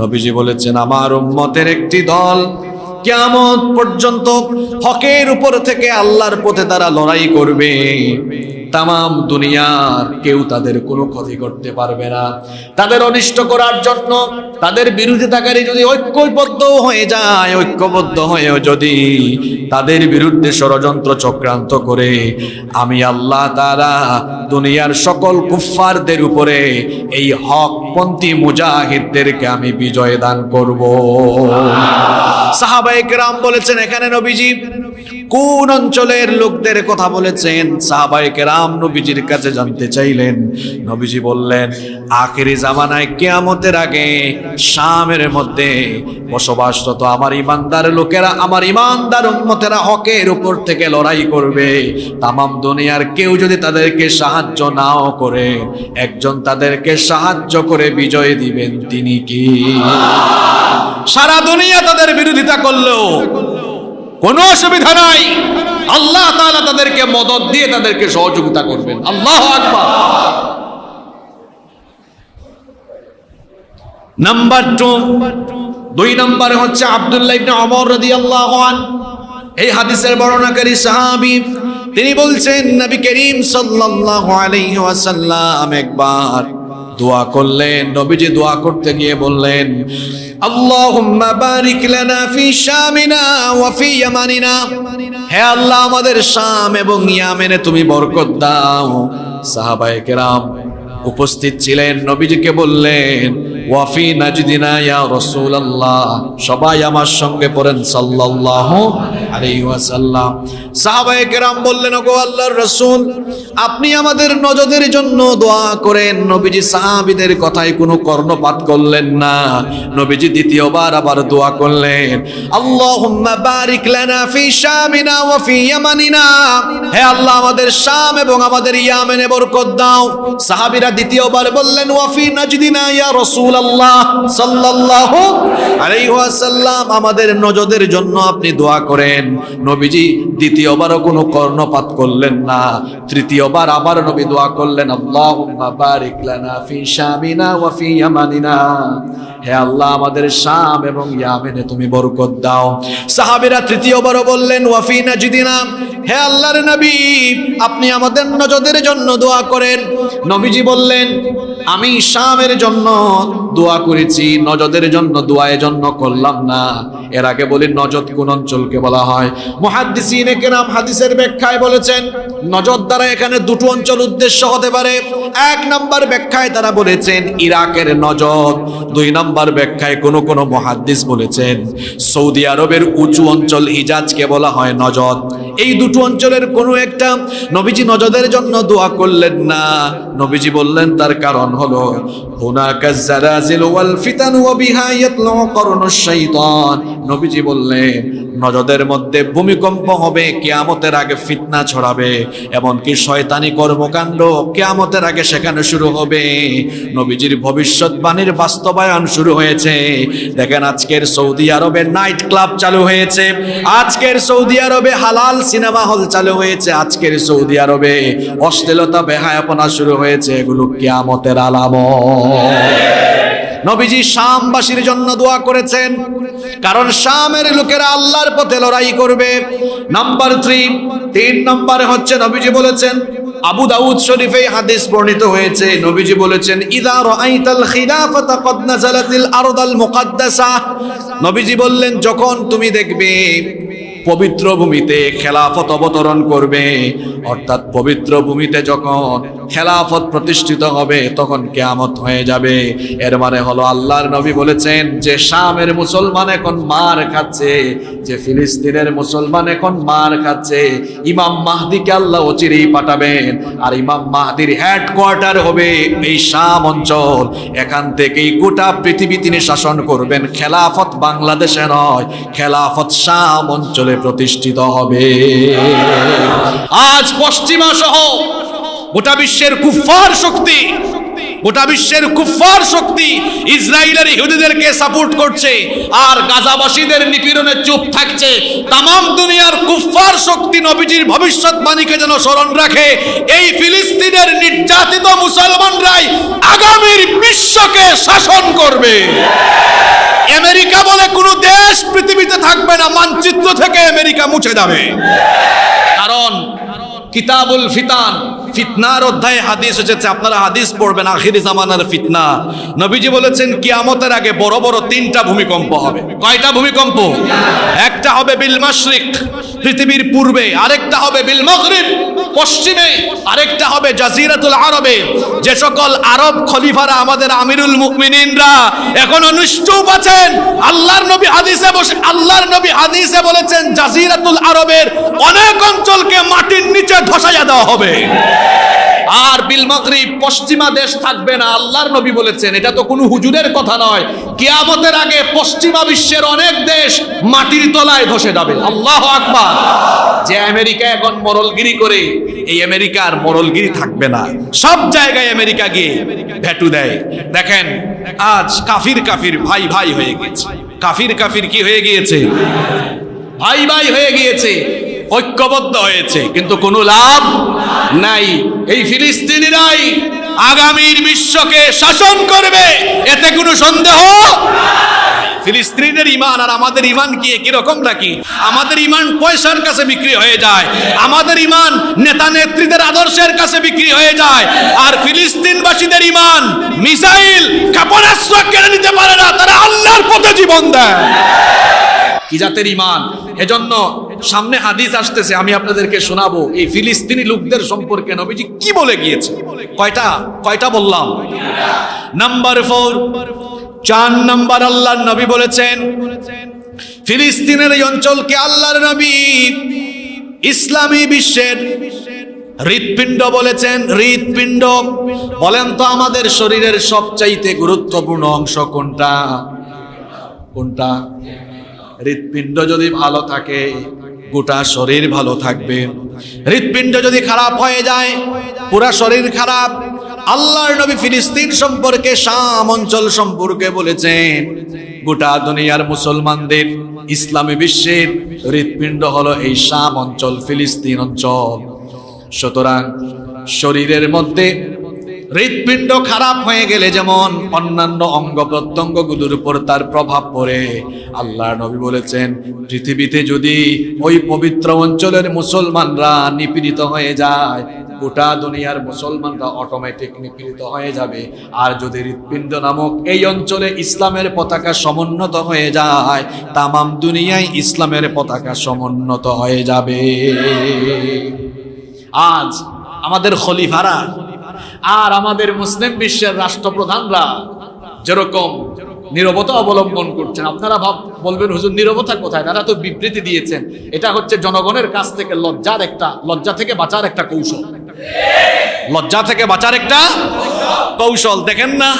নবীজি বলেছেন, আমার উম্মতের একটি দল কেমন পর্যন্ত হকের উপর থেকে আল্লাহর পথে তারা লড়াই করবে। তাম দুনিয়ার কেউ তাদের কোনো ক্ষতি করতে পারবে না। তাদের অনিষ্ট করার জন্য তাদের বিরুদ্ধে বিরোধিতাকারী যদি ঐক্যবদ্ধ হয়ে যায়, ঐক্যবদ্ধ হয়েও যদি তাদের বিরুদ্ধে ষড়যন্ত্র চক্রান্ত করে, আমি আল্লাহ তারা দুনিয়ার সকল কুফফারদের উপরে এই হকপন্থী মুজাহিদদেরকে আমি বিজয় দান করব। সাহাবায়ে কেরাম বলেছেন, এখানে নবীজি কোন অঞ্চলের লোকদের কথা বলেছেন? সাহাবায়ে কেরাম নবীজির কাছে জানতে চাইলেন। নবীজি বললেন, আখেরি জামানায় কিয়ামতের আগে শামের মধ্যে বসবাসরত আমার ইমানদার লোকেরা আমার ইমানদার উম্মতেরা হকের উপর থেকে লড়াই করবে। তামাম দুনিয়ার কেউ যদি তাদেরকে সাহায্য নাও করে, একজন তাদেরকে সাহায্য করে বিজয় দিবেন তিনি কি? সারা দুনিয়া তাদের বিরোধিতা করলেও কোনো অসুবিধা নাই। আল্লাহ তাআলা তাদেরকে মদত দিয়ে তাদেরকে সহযোগিতা করবেন। আল্লাহ আকবার। Number two. দুই নম্বরে হচ্ছে আব্দুল্লাহ ইবনে ওমর রাদিয়াল্লাহু আন। এই হাদিসের বর্ণনাকারী সাহাবী, তিনি বলছেন, নবী করিম সাল্লাল্লাহু আলাইহি ওয়াসাল্লাম একবার দোয়া করলেন। নবীজি দোয়া করতে গিয়ে বললেন হে আল্লাহ, আমাদের শাম এবং তুমি উপস্থিত ছিলেন। নবীজিকে বললেন ওয়াফি নাজদিনা ইয়া রাসূলুল্লাহ। সবাই আমার সঙ্গে পড়েন সাল্লাল্লাহু আলাইহি ওয়াসাল্লাম। বললেন, ওগো আপনি আমাদের নজদের জন্য দোয়া করেন। নবীজি সাহাবীদের কথায় কোনো কর্ণপাত করলেন না। নবীজি দ্বিতীয়বার আবার দোয়া করলেন, আল্লাহুম্মা বারিক লানা ফি শামিনা ওয়া ফি ইয়ামানিনা। হে আল্লাহ, আমাদের শাম এবং আমাদের ইয়ামেনে বরকত দাও। সাহাবীরা দ্বিতীয়বার বললেন ওয়াফি নাজদিনা ইয়া রাসূলুল্লাহ সাল্লাল্লাহু আলাইহি ওয়াসাল্লাম। আমাদের নজদের জন্য আপনি দোয়া করেন। নবীজি দ্বিতীয়বারও কোনো কর্ণপাত করলেন না। তৃতীয়বার আবার নবী দোয়া করলেন, আল্লাহুম্মা বারিক লানা ফি শামিনা ওয়া ফি ইয়ামানিনা। হে আল্লাহ, আমাদের শাম এবং ইয়ামেনে তুমি বরকত দাও। সাহাবীরা তৃতীয়বারও বললেন ওয়াফিনা নাজদিনা। হে আল্লাহর নবী, আপনি আমাদের নজদের জন্য দোয়া করেন। নবীজি বললেন, আমি শামের জন্য দোয়া করেছি, নজদের জন্য দোয়ার জন্য করলাম না। এর আগে বলি, নজদ কোন অঞ্চলকে বলা হয়। মুহাদ্দিসিনে কেরাম হাদিসের ব্যাখ্যায় বলেছেন, নজদ দ্বারা এখানে দুটো অঞ্চল উদ্দেশ্য হতে পারে। এক নম্বর ব্যাখ্যায় তারা বলেছেন, ইরাকের নজদ, দুই নম্বর ব্যাখ্যায় কোন কোন মহাদ্দিস বলেছেন, সৌদি আরবের উঁচু অঞ্চল হিজাজকে বলা হয় নজদ। এই দুটো অঞ্চলের কোনো একটা নবীজি নজদের জন্য দোয়া করলেন না। নবীজি বললেন, তার কারণ হলো হুনাকা জারাজিল ওয়াল ফিতান ওয়া বিহা ইয়াতলু নবীজি বললেন, নজদের মধ্যে ভূমিকম্প হবে, কিয়ামতের আগে ফিতনা ছড়াবে, এমনকি শয়তানি কর্মকাণ্ড কিয়ামতের আগে সেখানে শুরু হবে। নবীজির ভবিষ্যৎবাণীর বাস্তবায়ন শুরু হয়েছে। দেখেন, আজকের সৌদি আরবে নাইট ক্লাব চালু হয়েছে, আজকের সৌদি আরবে হালাল সিনেমা হল চালু হয়েছে, আজকের সৌদি আরবে অশ্লীলতা, বেহায়াপনা শুরু হয়েছে, এগুলো কিয়ামতের আলামত। নবীজি শামবাসীর জন্য দোয়া করেছেন। কারণ শামের লোকেরা আল্লাহর পথে লড়াই করবে। নাম্বার থ্রি, তিন নম্বরে হচ্ছে নবীজি বলেছেন, আবু দাউদ শরীফে হাদিস বর্ণিত হয়েছে। নবীজি বলেছেন, ইদা রাআইতাল খিলাফাতা কদ নাযালাতিল আরদাল মুকাদ্দাসা। নবীজি বললেন, যখন তুমি দেখবে পবিত্র ভূমিতে খেলাফত অবতরণ করবে, অর্থাৎ পবিত্র ভূমিতে যখন খেলাফত প্রতিষ্ঠিত হবে, তখন কেয়ামত হয়ে যাবে। এর মানে হলো আল্লাহর নবী বলেছেন যে, শামের মুসলমান এখন মার খাচ্ছে, যে ফিলিস্তিনের মুসলমান এখন মার খাচ্ছে। ইমাম মাহদিকে আল্লাহ অচিরেই পাঠাবেন, আর ইমাম মাহদির হেডকোয়ার্টার হবে এই শাম অঞ্চল। এখান থেকেই গোটা পৃথিবী তিনি শাসন করবেন। খেলাফত বাংলাদেশে নয়, খেলাফত শাম অঞ্চলে প্রতিষ্ঠিত হবে। আজ পশ্চিমা সহ গোটা বিশ্বের কুফার শক্তি, গোটা বিশ্বের কুফার শক্তি ইসরায়েলের ইহুদিদেরকে সাপোর্ট করছে আর গাজাবাসীদের নিপীড়নে চুপ থাকছে। তামাম দুনিয়ার কুফার শক্তি নবীজির ভবিষ্যৎবাণীকে যেন স্মরণ রাখে, এই ফিলিস্তিনের নির্যাতিত মুসলমানরাই আগামীর বিশ্বকে শাসন করবে। আমেরিকা বলে কোনো দেশ পৃথিবীতে থাকবে না, মানচিত্র থেকে আমেরিকা মুছে যাবে। কারণ কিতাবুল ফিতান ফিতনার অধ্যায়ে হাদিস এসেছে, আপনারা হাদিস পড়বেন, আখিরি জামানার ফিতনা। নবীজি বলেছেন, কিয়ামতের আগে বড় বড় তিনটা ভূমিকম্প হবে। কয়টা ভূমিকম্প? একটা হবে বিল মাশরিক, পৃথিবীর পূর্বে। আরেকটা হবে বিল মগরিব, পশ্চিমে। আরেকটা হবে জাজিরাতুল আরবে। যে সকল আরব খলিফারা, আমাদের আমিরুল মুমিনিনরা এখন নিশ্চুপ আছেন। আল্লাহর নবী হাদিসে বসে, আল্লাহর নবী হাদিসে বলেছেন, জাজিরাতুল আরবের অনেক অঞ্চলকে মাটির নিচে ধসাইয়া দেওয়া হবে। আর বিল মাগরিব পশ্চিমা দেশ থাকবে না, আল্লাহর নবী বলেছেন। এটা তো কোনো হুজুরের কথা নয়। কিয়ামতের আগে পশ্চিমা বিশ্বের অনেক দেশ মাটির তলায় ধসে যাবে। আল্লাহ আকবার। যে আমেরিকা এখন মরলগিরি করে, এই আমেরিকার মরলগিরি থাকবে না। সব জায়গায় আমেরিকা গিয়ে ভ্যাটু দেয়। দেখেন, আজ কাফির কাফির ভাই ভাই হয়ে গেছে কাফির কাফির কি হয়ে গিয়েছে? ভাই ভাই হয়ে গিয়েছে। ঐক্যবদ্ধ হয়েছে, কিন্তু কোনো লাভ নাই। এই ফিলিস্তিনিরাই আগামীর বিশ্বকে শাসন করবে, এতে কোনো সন্দেহ ফিলিস্তিনের ইমান আর আমাদের ইমান কি একই রকম নাকি? আমাদের ইমান পয়সার কাছে বিক্রি হয়ে যায়, আমাদের ইমান নেতা নেত্রীদের আদর্শের কাছে বিক্রি হয়ে যায়, আর ফিলিস্তিনবাসীদের ইমান মিসাইল ক্ষেপণাস্ত্র কেড়ে নিতে পারে না, তারা আল্লাহর পথে জীবন দেয়। কি জাতের ইমান? এজন্য সামনে হাদিস আসতেছে, আমি আপনাদেরকে শোনাবো। এই ফিলিস্তিনি লোকদের সম্পর্কে নবীজি কি বলে গিয়েছে? কয়টা? কয়টা বললাম? নাম্বার ফোর চার নাম্বার আল্লাহর নবী বলেছেন, ফিলিস্তিনের এই অঞ্চলকে আল্লাহর নবী ইসলামী বিশ্বের হৃৎপিণ্ড বলেছেন। হৃৎপিণ্ড বলেন তো আমাদের শরীরের সবচাইতে গুরুত্বপূর্ণ অংশ কোনটা? কোনটা? হৃৎপিণ্ড যদি ভালো থাকে গোটা শরীর ভালো থাকবে। হৃৎপিণ্ড যদি খারাপ হয়ে যায়, পুরা শরীর খারাপ। আল্লাহর নবী ফিলিস্তিন সম্পর্কে শাম অঞ্চল সম্পর্কে বলেছেন, গোটা দুনিয়ার মুসলমানদের ইসলামী বিশ্বের হৃৎপিণ্ড হলো এই শাম অঞ্চল, ফিলিস্তিন অঞ্চল। সুতরাং শরীরের মধ্যে হৃৎপিণ্ড খারাপ হয়ে গেলে যেমন অন্যান্য অঙ্গ প্রত্যঙ্গগুলোর উপর তার প্রভাব পড়ে। আল্লাহ নবী বলেছেন, পৃথিবীতে যদি ওই পবিত্র অঞ্চলের মুসলমানরা নিপীড়িত হয়ে যায়, গোটা দুনিয়ার মুসলমানরা অটোমেটিক নিপীড়িত হয়ে যাবে। আর যদি হৃৎপিণ্ড নামক এই অঞ্চলে ইসলামের পতাকা সমুন্নত হয়ে যায়, তামাম দুনিয়ায় ইসলামের পতাকা সমুন্নত হয়ে যাবে। আজ আমাদের খলিফারা আর আমাদের মুসলিম বিশ্বের রাষ্ট্রপ্রধানরা যেরকম নিরবতা অবলম্বন করছেন, আপনারা ভাব, বলবেন, হুজুর, নিরবতা কোথায়? তারা তো বিবৃতি দিয়েছেন। এটা হচ্ছে জনগণের কাছ থেকে লজ্জার একটা, লজ্জা থেকে বাঁচার একটা কৌশল। লজ্জা থেকে বাঁচার একটা কৌশল। দেখেন না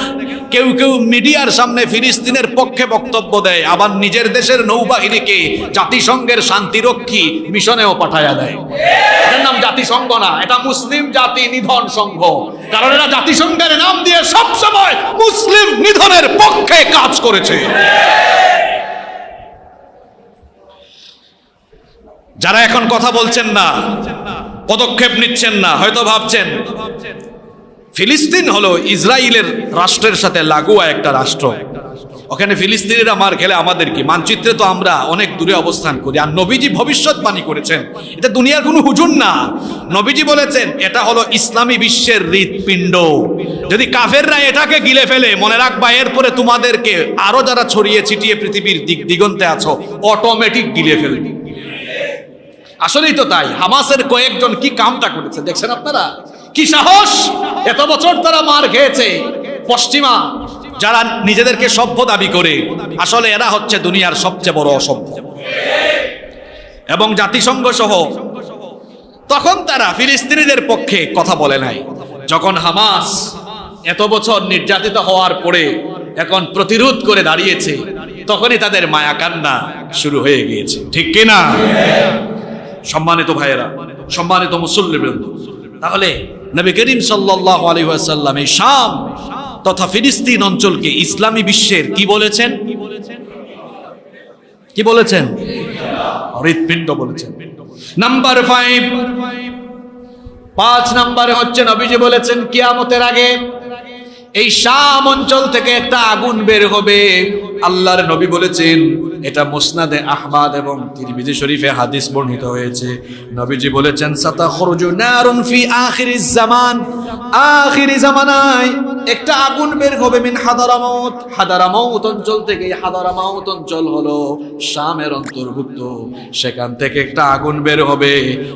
কেউ কেউ মিডিয়ার সামনে ফিলিস্তিনের পক্ষে বক্তব্য দেয়। আবার নিজের দেশের নৌবাহিনীকে জাতিসংঘের শান্তিরক্ষী মিশনেও পাঠায়া দেয়। এটার নাম জাতিসংঘ না, এটা মুসলিম জাতি নিধন সংঘ। কারণ এরা জাতিসংঘের নাম দিয়ে সব সময় মুসলিম নিধনের পক্ষে কাজ করেছে। যারা এখন কথা বলছেন না, পদক্ষেপ নিচ্ছেন না, হয়তো ভাবছেন ফিলিস্তিন হলো ইসরায়েলের রাষ্ট্রের সাথে লাগোয়া একটা রাষ্ট্র। ওখানে ফিলিস্তিনিরা মার খেলে আমাদের কি? মানচিত্রে তো আমরা অনেক দূরে অবস্থান করি। আর নবীজি ভবিষ্যৎবাণী করেছেন। এটা দুনিয়ার কোনো হুজুর না। নবীজি বলেছেন, এটা হলো ইসলামী বিশ্বের হৃৎপিণ্ড। যদি কাফেররা এটাকে গিলে ফেলে, মনে রাখবা, এরপরে তোমাদেরকে আরও যারা ছড়িয়ে ছিটিয়ে পৃথিবীর দিক দিগন্তে আছো অটোমেটিক গিলে ফেলবে। আসলেই তো তাই। হামাসের কয়েকজন কি কামটা করেছে? দেখছেন আপনারা? কি সাহস? এত বছর তারা মার খেয়েছে। পশ্চিমা, যারা নিজেদেরকে সভ্য দাবি করে, আসলে এরা হচ্ছে দুনিয়ার সবচেয়ে বড় অসভ্য। এবং জাতিসংঘ সহ তখন তারা ফিলিস্তিনিদের পক্ষে কথা বলে নাই। যখন হামাস এত বছর নির্যাতিত হওয়ার পরে এখন প্রতিরোধ করে দাঁড়িয়েছে, তখনই তাদের মায়া কান্না শুরু হয়ে গিয়েছে। ঠিক কিনা সম্মানিত ভাইয়েরা, সম্মানিত মুসল্লিবৃন্দ তাহলে নবী করিম সাল্লাহ আলী ওয়াসাল্লাম এই শাম তথা ফিলিস্তিন অঞ্চলকে ইসলামী বিশ্বের কি বলেছেন? কি বলেছেন? হৃৎপিণ্ড বলেছেন। Number five. পাঁচ নাম্বারে হচ্ছে নবীজি বলেছেন, কিয়ামতের আগে এই শাম অঞ্চল থেকে একটা আগুন বের হবে। আল্লাহর নবী বলেছেন এটা মুসনাদে আহমাদ এবং তিরমিজি শরীফে হাদিস বর্ণিত হয়েছে। নবীজি বলেছেন সাতা সাতাখরুজু নারুন ফি আখিরিজ জামান। আখিরি জামানায় একটা আগুন বের হবে মিন হাদারামাউত হাদারামাউত অঞ্চল থেকে হাদারামাউত অঞ্চল হলো শামের অন্তর্ভুক্ত। সেখান থেকে একটা আগুন বের হবে।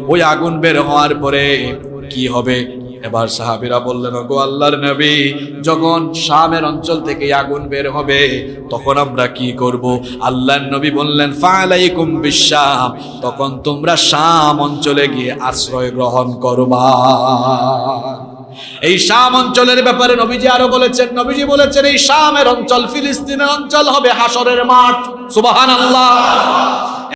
ওই আগুন বের হওয়ার পরে কি হবে? এবার সাহাবিরা বললেন গো আল্লাহর নবী, যখন শামের অঞ্চল থেকে আগুন বের হবে, তখন আমরা কি করব? আল্লাহর নবী বললেন, ফালাইকুম বিশাম, তখন তোমরা শাম অঞ্চলে গিয়ে আশ্রয় গ্রহণ করবা। এই শাম অঞ্চলের ব্যাপারে নবীজি আরও বলেছেন, নবীজি বলেছেন, এই শামের অঞ্চল ফিলিস্তিনের অঞ্চল হবে হাসরের মাঠ। সুবাহান আল্লাহ